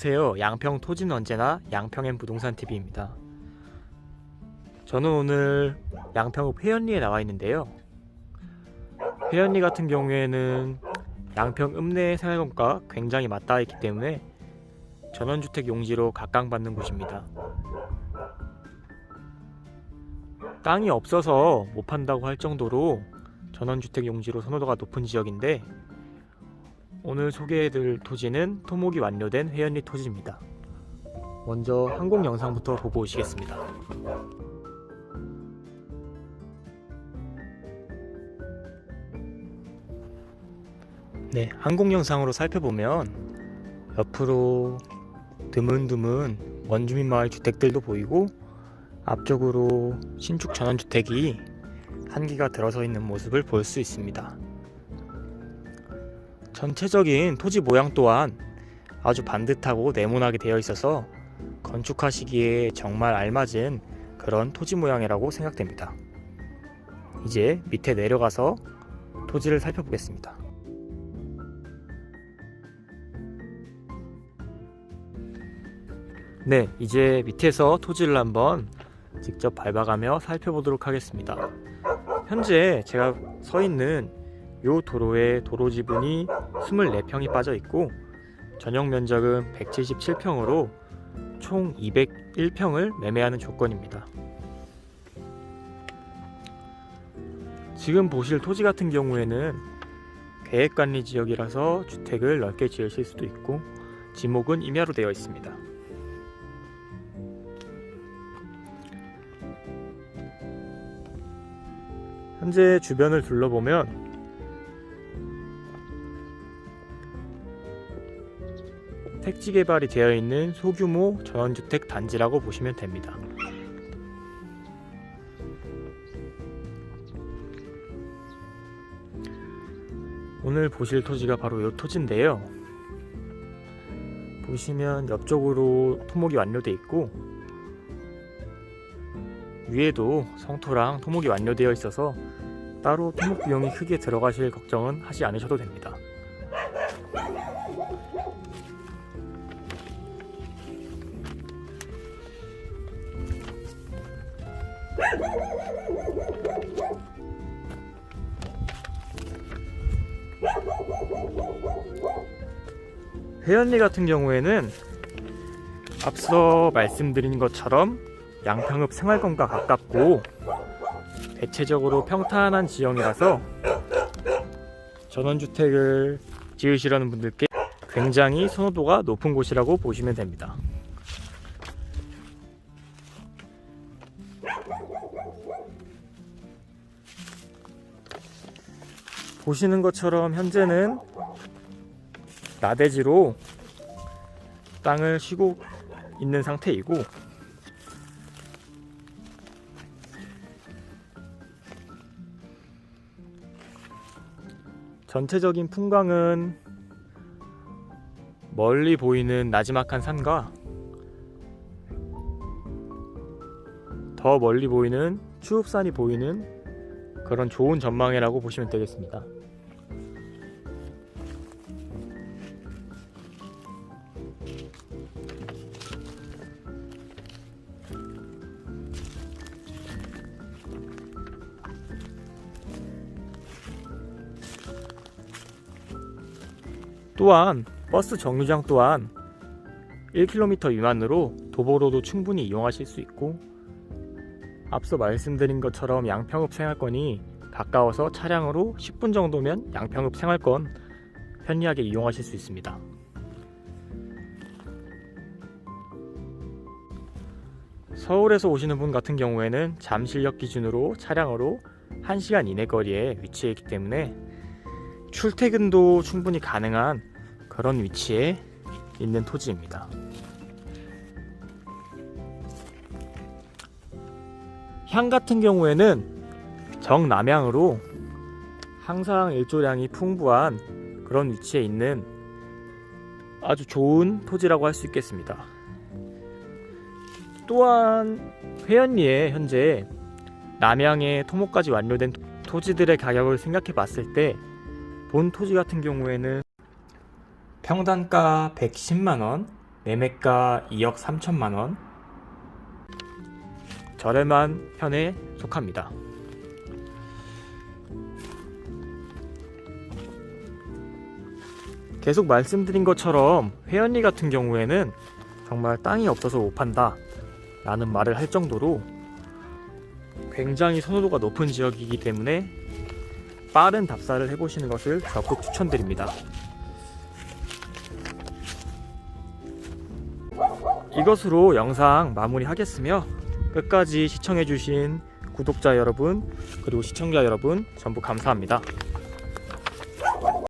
안녕하세요. 양평 토지는 언제나 양평엔 부동산 TV입니다. 저는 오늘 양평읍 회원리에 나와 있는데요. 회원리 같은 경우에는 양평 읍내 생활권과 굉장히 맞닿아 있기 때문에 전원주택 용지로 각광받는 곳입니다. 땅이 없어서 못 판다고 할 정도로 전원주택 용지로 선호도가 높은 지역인데 오늘 소개해드릴 토지는 토목이 완료된 회원리 토지입니다. 먼저 항공 영상부터 보고 오시겠습니다. 네, 항공 영상으로 살펴보면 옆으로 드문드문 원주민 마을 주택들도 보이고 앞쪽으로 신축 전원주택이 한 기가 들어서 있는 모습을 볼 수 있습니다. 전체적인 토지 모양 또한 아주 반듯하고 네모나게 되어 있어서 건축하시기에 정말 알맞은 그런 토지 모양이라고 생각됩니다. 이제 밑에 내려가서 토지를 살펴보겠습니다. 네, 이제 밑에서 토지를 한번 직접 밟아가며 살펴보도록 하겠습니다. 현재 제가 서 있는 요 도로에 도로 지분이 24평이 빠져 있고 전용 면적은 177평으로 총 201평을 매매하는 조건입니다. 지금 보실 토지 같은 경우에는 계획관리 지역이라서 주택을 넓게 지으실 수도 있고 지목은 임야로 되어 있습니다. 현재 주변을 둘러보면 택지 개발이 되어 있는 소규모 전원주택 단지라고 보시면 됩니다. 오늘 보실 토지가 바로 이 토지인데요. 보시면 옆쪽으로 토목이 완료되어 있고 위에도 성토랑 토목이 완료되어 있어서 따로 토목 비용이 크게 들어가실 걱정은 하지 않으셔도 됩니다. 회원리 같은 경우에는 앞서 말씀드린 것처럼 양평읍 생활권과 가깝고 대체적으로 평탄한 지형이라서 전원주택을 지으시려는 분들께 굉장히 선호도가 높은 곳이라고 보시면 됩니다. 보시는 것처럼 현재는 나대지로 땅을 쉬고 있는 상태이고 전체적인 풍광은 멀리 보이는 나지막한 산과 더 멀리 보이는 추읍산이 보이는 그런 좋은 전망이라고 보시면 되겠습니다. 또한 버스 정류장 또한 1km 미만으로 도보로도 충분히 이용하실 수 있고 앞서 말씀드린 것처럼 양평읍 생활권이 가까워서 차량으로 10분 정도면 양평읍 생활권 편리하게 이용하실 수 있습니다. 서울에서 오시는 분 같은 경우에는 잠실역 기준으로 차량으로 1시간 이내 거리에 위치해 있기 때문에 출퇴근도 충분히 가능한 그런 위치에 있는 토지입니다. 향 같은 경우에는 정남향으로 항상 일조량이 풍부한 그런 위치에 있는 아주 좋은 토지라고 할 수 있겠습니다. 또한 회원리에 현재 남양의 토목까지 완료된 토지들의 가격을 생각해 봤을 때 본 토지 같은 경우에는 평단가 110만원 매매가 2억 3천만 원. 저렴한 편에 속합니다. 계속 말씀드린 것처럼 회원리 같은 경우에는 정말 땅이 없어서 못 판다 라는 말을 할 정도로 굉장히 선호도가 높은 지역이기 때문에 빠른 답사를 해보시는 것을 적극 추천드립니다. 이것으로 영상 마무리하겠으며 끝까지 시청해주신 구독자 여러분 그리고 시청자 여러분 전부 감사합니다.